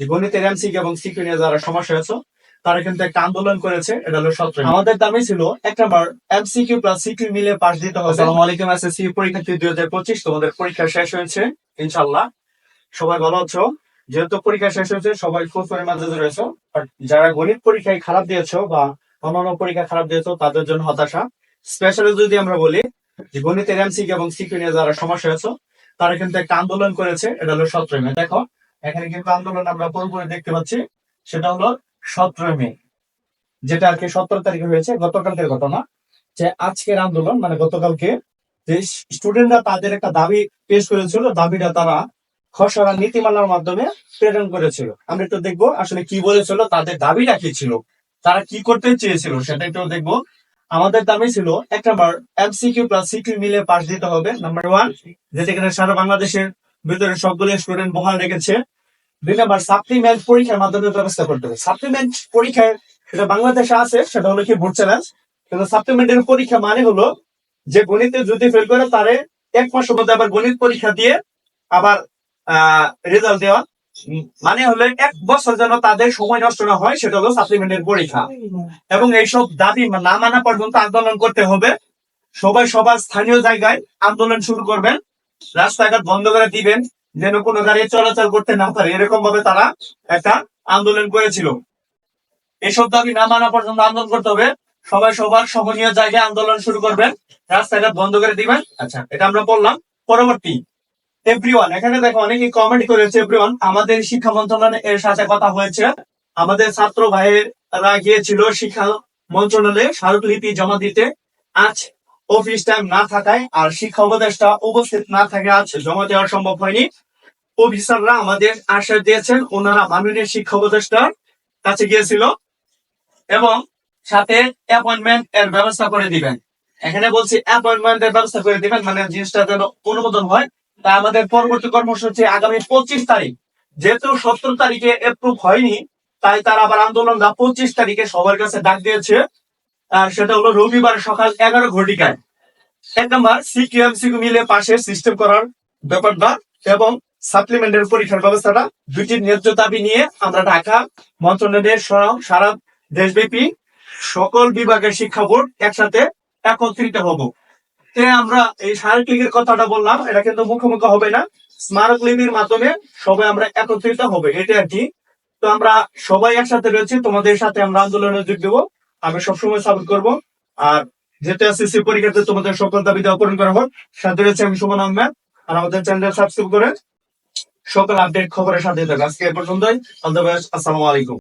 যে গণিতের এমসিকে এবং সিকিউ নিয়ে যারা সমস্যা আছে তারা কিন্তু একটা আন্দোলন করেছে এটা হলো সত্য। আমাদের দামে ছিল এক নম্বর এমসিকিউ প্লাস সিকিউ মিলে পাস দিতে হবে। আসসালামু আলাইকুম এসএসসি পরীক্ষার্থী দুই হাজার পঁচিশ তোমাদের পরীক্ষা শেষ হয়েছে ইনশাল্লাহ সবাই ভালো আছো? যেহেতু পরীক্ষা শেষ হয়েছে সবাই মাঝে রয়েছে আর যারা গণিত পরীক্ষায় খারাপ দিয়েছ বা অন্যান্য পরীক্ষা খারাপ দিয়েছ তাদের জন্য হতাশা। স্পেশালি যদি আমরা বলি যে গণিতের এমসিকে এবং সিকিউ নিয়ে যারা সমস্যা আছে তারা কিন্তু একটা আন্দোলন করেছে এটা হলো সতেরো মে দেখো এখানে কিন্তু আন্দোলন আমরা পুরোপুরি দেখতে পাচ্ছি? সেটা হলো সতেরো মে, যেটা আর কি সতেরো তারিখে হয়েছে, গতকালকের ঘটনা। যে আজকের আন্দোলন মানে গতকালকে যে স্টুডেন্টরা তাদের একটা দাবি পেশ করেছিল, দাবিটা তারা খসড়া নীতিমালার মাধ্যমে প্রেরণ করেছিল। আমরা একটু দেখব আসলে কি বলেছিল, তাদের দাবিটা কি ছিল, তারা কি করতে চেয়েছিল, সেটা একটু দেখব। আমাদের দাবি ছিল, এক নম্বর এমসিকিউ প্লাস সিকিউ মিলে পাশ দিতে হবে নাম্বার ওয়ান যেটা কিনা সারা বাংলাদেশের ভিতরে সবগুলো স্টুডেন্ট বহাল রেখেছে। দুই সাপ্লিমেন্ট পরীক্ষার মাধ্যমে ব্যবস্থা করতে হবে। সাপ্লিমেন্ট পরীক্ষায় সেটা বাংলাদেশে আছে, সেটা হলো কি চ্যালেঞ্জ কিন্তু সাপ্লিমেন্টের পরীক্ষা মানে হলো যে গণিতে যদি ফেল করে তারে এক মধ্যে আবার গণিত পরীক্ষা দিয়ে আবার রেজাল্ট দেওয়া। মানে হলো এক বছর যেন তাদের সময় নষ্ট না হয়, সেটা হলো সাপ্লিমেন্টের পরীক্ষা। এবং এইসব দাবি না মানা পর্যন্ত আন্দোলন করতে হবে। সবাই সবার স্থানীয় জায়গায় আন্দোলন শুরু করবেন। রাস্তাঘাট বন্ধ করে দিবেন, যেন কোনো গাড়ি চলাচল করতে না পারে। এরকম ভাবে তারা একটা আন্দোলন করেছিল। এসব দাবি না মানা পর্যন্ত আন্দোলন করতে হবে। সবাই সবার সহনীয় জায়গায় আন্দোলন শুরু করবেন। রাস্তাঘাট বন্ধ করে দিবেন। আচ্ছা এটা আমরা বললাম। পরবর্তী এভরিওয়ান এখানে দেখো অনেকে কমেন্ট করেছে এভরিওয়ান আমাদের শিক্ষা মন্ত্রণালয় এর সাথে কথা হয়েছে। আমাদের ছাত্র ভাইয়েরা গিয়েছিল শিক্ষা মন্ত্রণালয়ে স্মারকলিপি জমা দিতে। আজ অফিস টাইম না থাকায় আর শিক্ষা উপদেষ্টা উপস্থিত না থাকে আজ জমা দেওয়া সম্ভব হয়নি। অফিসাররা আমাদের আশ্বাস দিয়েছেন, ওনারা মাননীয় শিক্ষা উপদেষ্টার কাছে গিয়েছিল এবং সাথে অ্যাপয়েন্টমেন্ট এর ব্যবস্থা করে দিবেন। এখানে বলছি অ্যাপয়েন্টমেন্ট এর ব্যবস্থা করে দিবেন মানে জিনিসটা যেন অনুমোদন হয়। তা আমাদের পরবর্তী কর্মসূচি আগামী পঁচিশ তারিখ। যেহেতু সত্তর তারিখে এপ্রুভ হয়নি, তাই তারা আবার আন্দোলনটা পঁচিশ তারিখে সবার কাছে ডাক দিয়েছে। আর সেটা হলো রবিবার সকাল এগারো ঘটিকায়। এক নম্বর সিকিউএমসিকিউ মিলে পাশে সিস্টেম করার ব্যাপারটা এবং সাপ্লিমেন্টের পরীক্ষার ব্যবস্থাটা দুটি ন্যায্য দাবি নিয়ে আমরা ঢাকা মন্ত্রণালয়ের সারা দেশব্যাপী সকল বিভাগের শিক্ষা বোর্ড একসাথে একত্রিত হব। তে আমরা এই স্মারকলিপির কথাটা বললাম, এটা কিন্তু মুখোমুখি হবে না। স্মারক স্মারকলিপির মাধ্যমে সবাই আমরা একত্রিত হবে এটা আর কি। তো আমরা সবাই একসাথে রয়েছি, তোমাদের সাথে আমরা আন্দোলনে যোগ দেবো। আমি সবসময় সাপোর্ট করব। আর যেহেতু এসএসসি পরীক্ষাতে তোমাদের সকল দাবি দেওয়া পূরণ করা হোক, সাথে রয়েছে আমি সুমন আহমেদ। আর আমাদের চ্যানেল সাবস্ক্রাইব করে সকল আপডেট খবরের সাথে থাকবে আজকে এ পর্যন্তই। অল দ্য বেস্ট আসসালামু আলাইকুম।